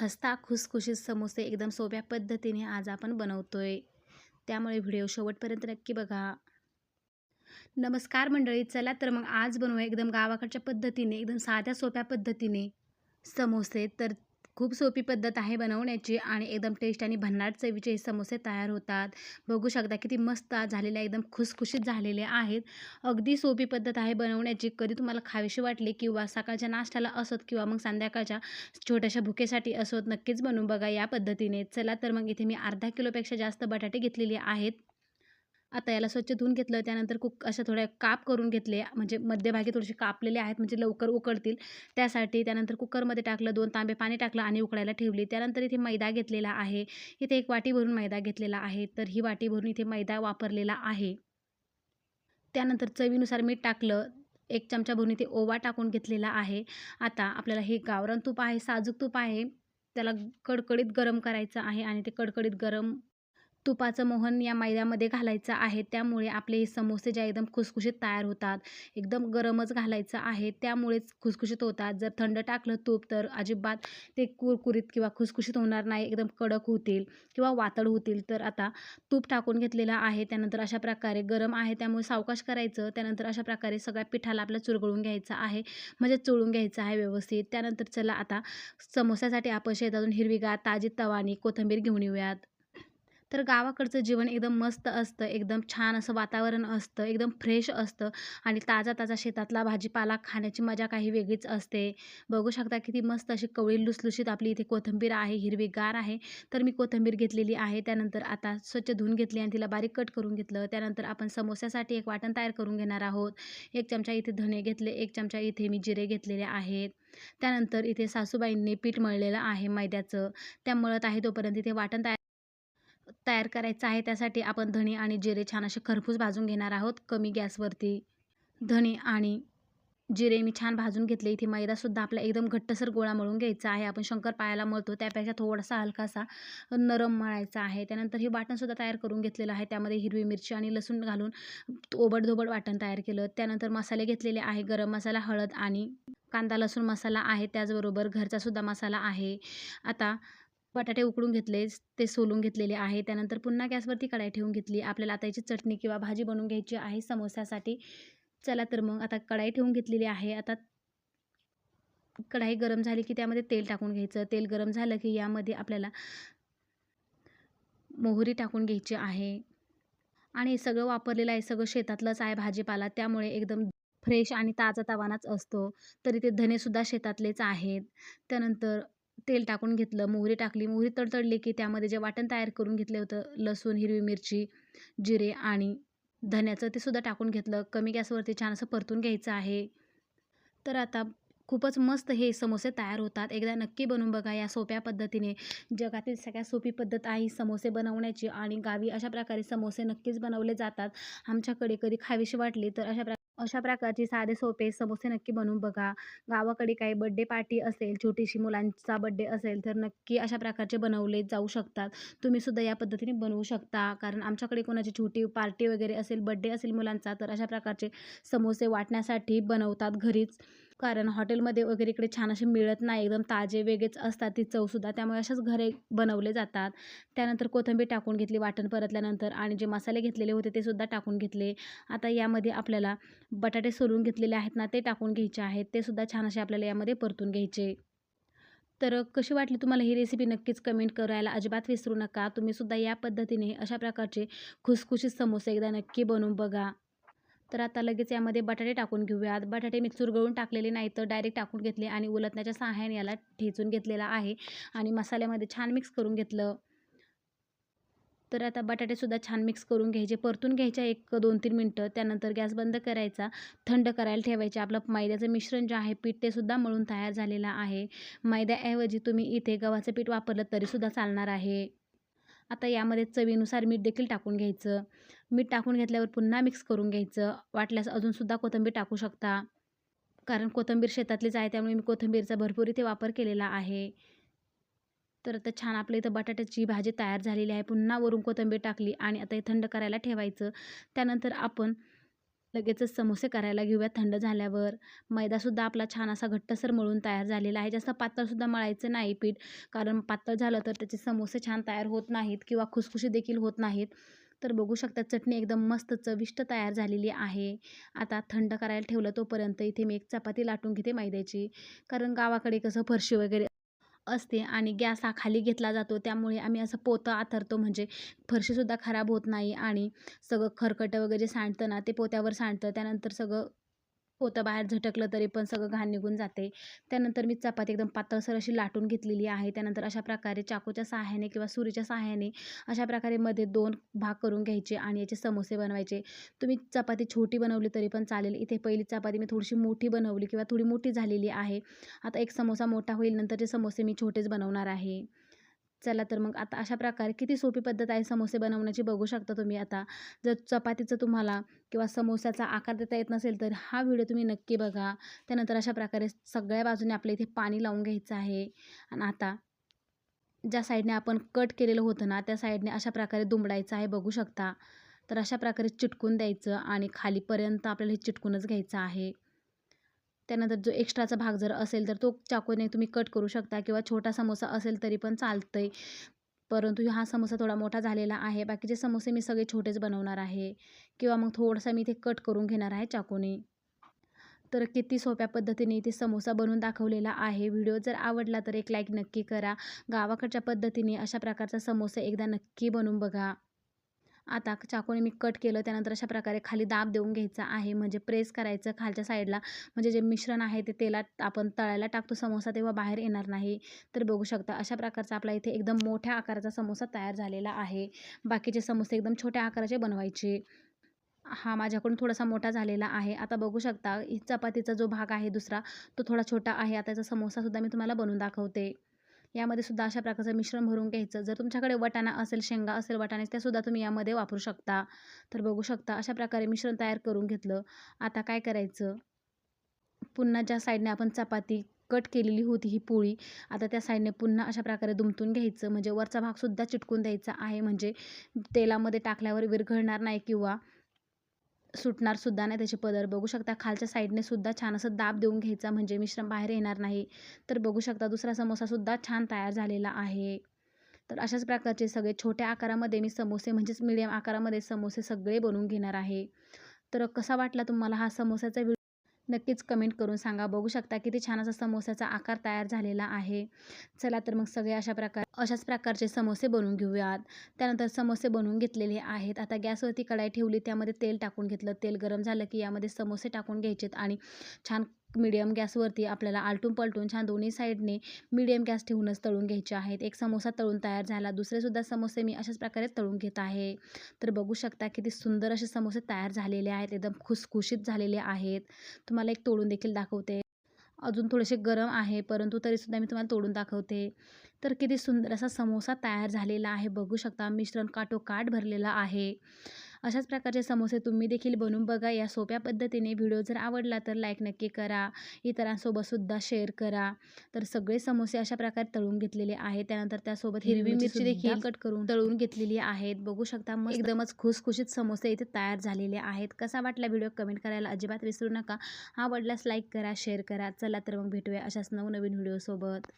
खस्ता खुसखुशीत समोसे एकदम सोप्या पद्धतीने आज आपण बनवतोय. त्यामुळे व्हिडिओ शेवटपर्यंत नक्की बघा. नमस्कार मंडळी चला तर मग आज बनवूया एकदम गावाकडच्या पद्धतीने एकदम साध्या सोप्या पद्धतीने समोसे. तर खूप सोपी पद्धत आहे बनवण्याची आणि एकदम टेस्ट आणि भन्नाट चवीचे हे समोसे तयार होतात. बघू शकता किती मस्त झालेले एकदम खुसखुशीत झालेले आहेत. अगदी सोपी पद्धत आहे बनवण्याची. कधी तुम्हाला खावीशी वाटली किंवा सकाळच्या नाश्त्याला असोत किंवा मग संध्याकाळच्या छोट्याशा भुकेसाठी असोत नक्कीच बनवून बघा या पद्धतीने. चला तर मग इथे मी अर्धा किलोपेक्षा जास्त बटाटे घेतलेले आहेत. आता याला स्वच्छ धुवून घेतलं त्यानंतर कुक अशा थोड्या काप करून घेतले म्हणजे मध्यभागी थोडेसे कापलेले आहेत म्हणजे लवकर उकळतील. त्यासाठी त्यानंतर कुकरमध्ये टाकलं दोन तांबे पाणी टाकलं आणि उकळायला ठेवली. त्यानंतर इथे मैदा घेतलेला आहे. इथे एक वाटी भरून मैदा घेतलेला आहे. तर ही वाटी भरून इथे मैदा वापरलेला आहे. त्यानंतर चवीनुसार मीठ टाकलं. एक चमचा भरून इथे ओवा टाकून घेतलेला आहे. आता आपल्याला हे गावरान तूप आहे साजूक तूप आहे. त्याला कडकडीत गरम करायचं आहे आणि ते कडकडीत गरम तुपाचं मोहन या मैद्यामध्ये घालायचं आहे. त्यामुळे आपले हे समोसे जे एकदम खुसखुशीत तयार होतात. एकदम गरमच घालायचं आहे. त्यामुळेच खुसखुशीत होतात. जर थंड टाकलं तूप तर अजिबात ते कुरकुरीत किंवा खुसखुशीत होणार नाही. एकदम कडक होतील किंवा वातड होतील. तर आता तूप टाकून घेतलेलं आहे. त्यानंतर अशा प्रकारे गरम आहे. त्यामुळे सावकाश करायचं. त्यानंतर अशा प्रकारे सगळ्या पिठाला आपलं चुरगळून घ्यायचं आहे. म्हणजे चोळून घ्यायचं आहे व्यवस्थित. त्यानंतर चला आता समोस्यासाठी आपण शेतातून हिरवीगार ताजी तवानी कोथिंबीर घेऊन येऊयात. तर गावाकडचं जीवन एकदम मस्त असतं एकदम छान असं वातावरण असतं एकदम फ्रेश असतं आणि ताजा ताजा शेतातला भाजीपाला खाण्याची मजा काही वेगळीच असते. बघू शकता किती मस्त अशी कवळी लुसलुशीत आपली इथे कोथिंबीर आहे हिरवीगार आहे. तर मी कोथिंबीर घेतलेली आहे त्यानंतर आता स्वच्छ धुवून घेतली आणि तिला बारीक कट करून घेतलं. त्यानंतर आपण समोस्यासाठी एक वाटण तयार करून घेणार आहोत. एक चमचा इथे धणे घेतले एक चमचा इथे मी जिरे घेतलेले आहेत. त्यानंतर इथे सासूबाईंनी पीठ मळलेलं आहे मैद्याचं. त्या मळत आहे तोपर्यंत इथे वाटण तयार तयार करायचं आहे त्यासाठी आपण धणे आणि जिरे छान असे खरपूस भाजून घेणार आहोत कमी गॅसवरती. धणे आणि जिरे मी छान भाजून घेतले. इथे मैदासुद्धा आपला एकदम घट्टसर गोळा मळून घ्यायचा आहे. आपण शंकरपाळ्याला मळतो त्यापेक्षा थोडासा हलकासा नरम मळायचा आहे. त्यानंतर हे वाटणसुद्धा तयार करून घेतलेलं आहे. त्यामध्ये हिरवी मिरची आणि लसूण घालून ओबडधोबड वाटण तयार केलं. त्यानंतर मसाले घेतलेले आहे. गरम मसाला हळद आणि कांदा लसूण मसाला आहे. त्याचबरोबर घरचासुद्धा मसाला आहे. आता बटाटे उकडून घेतले ते सोलून घेतलेले आहे. त्यानंतर पुन्हा गॅसवरती कढाई ठेवून घेतली. आपल्याला आता याची चटणी किंवा भाजी बनवून घ्यायची आहे समोस्यासाठी चला तर मग आता कढाई ठेवून घेतलेली आहे. आता कढाई गरम झाली की त्यामध्ये तेल टाकून घ्यायचं. तेल गरम झालं की यामध्ये आपल्याला मोहरी टाकून घ्यायची आहे. आणि सगळं वापरलेलं आहे सगळं शेतातलंच आहे भाजीपाला. त्यामुळे एकदम फ्रेश आणि ताजा तवानाच असतो. तरी ते धनेसुद्धा शेतातलेच आहेत. त्यानंतर तेल टाकून घेतलं मोहरी टाकली मोहरी तडतडली की त्यामध्ये जे वाटण तयार करून घेतलं होतं लसूण हिरवी मिरची जिरे आणि धन्याचं ते सुद्धा टाकून घेतलं. कमी गॅसवरती छान असं परतून घ्यायचं आहे. तर आता खूपच मस्त हे समोसे तयार होतात. एकदा नक्की बनवून बघा या सोप्या पद्धतीने. जगातील सगळ्यात सोपी पद्धत आहे समोसे बनवण्याची आणि गावी अशा प्रकारे समोसे नक्कीच बनवले जातात. आमच्याकडे कधी खावीशी वाटली तर अशा अशा प्रकारचे साधे सोपे समोसे नक्की बनवून बघा. गावाकडे काही बड्डे पार्टी असेल छोटीशी मुलांचा बड्डे असेल तर नक्की अशा प्रकारचे बनवले जाऊ शकतात. तुम्ही सुद्धा या पद्धतीने बनवू शकता. कारण आमच्याकडे कोणाची छोटी पार्टी वगैरे असेल बड्डे असेल मुलांचा तर अशा प्रकारचे समोसे वाटण्यासाठी बनवतात घरीच. कारण हॉटेलमध्ये वगैरे इकडे छान असे मिळत नाही. एकदम ताजे वेगळेच असतात ती चवसुद्धा. त्यामुळे अशाच घरे बनवले जातात. त्यानंतर कोथिंबीर टाकून घेतली वाटण परतल्यानंतर आणि जे मसाले घेतलेले होते ते सुद्धा टाकून घेतले. आता यामध्ये आपल्याला बटाटे सोलून घेतलेले आहेत ना ते टाकून घ्यायचे आहेत. ते सुद्धा छान असे आपल्याला यामध्ये परतून घ्यायचे. तर कशी वाटली तुम्हाला ही रेसिपी नक्कीच कमेंट करायला अजिबात विसरू नका. तुम्हीसुद्धा या पद्धतीने अशा प्रकारचे खुसखुशीत समोसे एकदा नक्की बनवून बघा. तर आता लगेच यामध्ये बटाटे टाकून घेऊयात. बटाटे मी चुरगळून टाकलेले नाही तर डायरेक्ट टाकून घेतले आणि उलटण्याच्या सहाय्याने याला ठेचून घेतलेला आहे आणि मसाल्यामध्ये छान मिक्स करून घेतलं. तर आता बटाटेसुद्धा छान मिक्स करून घ्यायचे. परतून घ्यायचे एक दोन तीन मिनटं. त्यानंतर गॅस बंद करायचा. थंड करायला ठेवायचे. आपलं मैद्याचं मिश्रण जे आहे पीठ ते सुद्धा मळून तयार झालेलं आहे. मैद्याऐवजी तुम्ही इथे गव्हाचं पीठ वापरलं तरीसुद्धा चालणार आहे. आता यामध्ये चवीनुसार मीठ देखील टाकून घ्यायचं. मीठ टाकून घेतल्यावर पुन्हा मिक्स करून घ्यायचं. वाटल्यास अजूनसुद्धा कोथिंबीर टाकू शकता. कारण कोथिंबीर शेतातलीच आहे त्यामुळे मी कोथिंबीरचा भरपूर इथे वापर केलेला आहे. तर आता छान आपल्या इथं बटाट्याची भाजी तयार झालेली आहे. पुन्हा वरून कोथिंबीर टाकली आणि आता हे थंड करायला ठेवायचं. त्यानंतर आपण लगेचच समोसे करायला घेऊया थंड झाल्यावर. मैदासुद्धा आपला छान असा घट्टसर मळून तयार झालेला आहे. जास्त पातळसुद्धा मळायचं नाही पीठ कारण पातळ झालं तर त्याचे समोसे छान तयार होत नाहीत किंवा खुसखुशी देखील होत नाहीत. तर बघू शकता चटणी एकदम मस्त चविष्ट तयार झालेली आहे. आता थंड करायला ठेवलं तोपर्यंत इथे मी एक चपाती लाटून घेते मैद्याची. कारण गावाकडे कसं फरशी वगैरे असते आणि गॅस हा खाली घेतला जातो. त्यामुळे आम्ही असं पोतं आथरतो. म्हणजे फरशीसुद्धा खराब होत नाही आणि सगळं खरकटं वगैरे सांडतं ना ते पोत्यावर सांडतं. त्यानंतर सगळं होतं बाहेर झटकलं तरी पण सगळं घाण निघून जाते. त्यानंतर मी चपाती एकदम पातळसर अशी लाटून घेतलेली आहे. त्यानंतर अशा प्रकारे चाकूच्या सहाय्याने किंवा सुरीच्या सहाय्याने अशा प्रकारे मध्ये दोन भाग करून घ्यायचे आणि याचे समोसे बनवायचे. तुम्ही चपाती छोटी बनवली तरी पण चालेल. इथे पहिली चपाती मी थोडीशी मोठी बनवली किंवा थोडी मोठी झालेली आहे. आता एक समोसा मोठा होईल. नंतरचे समोसे मी छोटेच बनवणार आहे. चला तर मग आता अशा प्रकारे किती सोपी पद्धत आहे समोसे बनवण्याची बघू शकता तुम्ही आता. जर चपातीचं तुम्हाला किंवा समोस्याचा आकार देता येत नसेल तर हा व्हिडिओ तुम्ही नक्की बघा. त्यानंतर अशा प्रकारे सगळ्या बाजूने आपल्या इथे पाणी लावून घ्यायचं आहे. आणि आता ज्या साईडने आपण कट केलेलं होतं ना त्या साईडने अशा प्रकारे दुमडायचं आहे बघू शकता. तर अशा प्रकारे चिटकून द्यायचं आणि खालीपर्यंत आपल्याला हे चिटकूनच घ्यायचं आहे. त्यानंतर जो एक्स्ट्राचा भाग जर असेल तर तो चाकूने तुम्ही कट करू शकता किंवा छोटा समोसा असेल तरी पण चालतंय. परंतु हा समोसा थोडा मोठा झालेला आहे. बाकीचे समोसे मी सगळे छोटेच बनवणार आहे. किंवा मग थोडासा मी ते कट करून घेणार आहे चाकूने. तर किती सोप्या पद्धतीने इथे समोसा बनवून दाखवलेला आहे. व्हिडिओ जर आवडला तर एक लाईक नक्की करा. गावाकडच्या पद्धतीने अशा प्रकारचा समोसा एकदा नक्की बनवून बघा. आता चाकूने मी कट केलं त्यानंतर अशा प्रकारे खाली दाब देऊन घ्यायचा आहे. म्हणजे प्रेस करायचं खालच्या साईडला. म्हणजे जे मिश्रण आहे ते तेलात आपण तळायला टाकतो समोसा तेव्हा बाहेर येणार नाही. तर बघू शकता अशा प्रकारचा आपला इथे एकदम मोठ्या आकाराचा समोसा तयार झालेला आहे. बाकीचे समोसे एकदम छोट्या आकाराचे बनवायचे. हा माझ्याकडून थोडासा मोठा झालेला आहे. आता बघू शकता चपातीचा जो भाग आहे दुसरा तो थोडा छोटा आहे. आता याचा समोसासुद्धा मी तुम्हाला बनवून दाखवते. यामध्ये सुद्धा अशा प्रकारचं मिश्रण भरून घ्यायचं. जर तुमच्याकडे वटाणा असेल शेंगा असेल वाटाणे त्यासुद्धा तुम्ही यामध्ये वापरू शकता. तर बघू शकता अशा प्रकारे मिश्रण तयार करून घेतलं. आता काय करायचं? पुन्हा ज्या साईडने आपण चपाती कट केलेली होती ही पोळी आता त्या साईडने पुन्हा अशा प्रकारे दुमटून घ्यायचं. म्हणजे वरचा भागसुद्धा चिटकून द्यायचा आहे. म्हणजे तेलामध्ये टाकल्यावर विरघळणार नाही किंवा सुटणार सुद्धा नाही त्याचे पदर बघू शकता. खालच्या साईडने सुद्धा छान असं दाब देऊन घ्यायचा म्हणजे मिश्रण बाहेर येणार नाही. तर बघू शकता दुसरा समोसासुद्धा छान तयार झालेला आहे. तर अशाच प्रकारचे सगळे छोट्या आकारामध्ये मी समोसे म्हणजेच मीडियम आकारामध्ये समोसे सगळे बनवून घेणार आहे. तर कसा वाटला तुम्हाला हा समोसाचा व्हिडिओ नक्कीच कमेंट करून सांगा. बघू शकता किती छान असा समोस्याचा आकार तयार झालेला आहे. चला तर मग सगळे अशा प्रकार अशाच प्रकारचे समोसे बनवून घेऊयात. त्यानंतर समोसे बनवून घेतलेले आहेत. आता गॅसवरती कढाई ठेवली त्यामध्ये तेल टाकून घेतलं. तेल गरम झालं की यामध्ये समोसे टाकून घ्यायचेत आणि छान मीडियम गॅसवरती आपल्याला आलटून पलटून छान दोन्ही साईडने मीडियम गॅस ठेवूनच तळून घ्यायचे आहेत. एक समोसा तळून तयार झाला दुसरेसुद्धा समोसे मी अशाच प्रकारे तळून घेत आहे. तर बघू शकता किती सुंदर असे समोसे तयार झालेले आहेत एकदम खुसखुशीत झालेले आहेत. तुम्हाला एक तोडून देखील दाखवते. अजून थोडेसे गरम आहे परंतु तरीसुद्धा मी तुम्हाला तोडून दाखवते. तर किती सुंदर असा समोसा तयार झालेला आहे बघू शकता मिश्रण काटोकाट भरलेला आहे. अशाच प्रकारचे समोसे तुम्ही देखील बनवून बघा. या सोप्या पद्धतीने व्हिडिओ जर आवडला तर लाईक नक्की करा. इतरांसोबतसुद्धा शेअर करा. तर सगळे समोसे अशा प्रकारे तळून घेतलेले आहेत. त्यानंतर त्यासोबत हिरवी मिरची देखील कट करून तळून घेतलेली आहेत. बघू शकता मग एकदमच खुसखुशीत समोसे इथे तयार झालेले आहेत. कसा वाटला व्हिडिओ कमेंट करायला अजिबात विसरू नका. आवडल्यास लाईक करा शेअर करा. चला तर मग भेटूया अशाच नवनवीन व्हिडिओसोबत.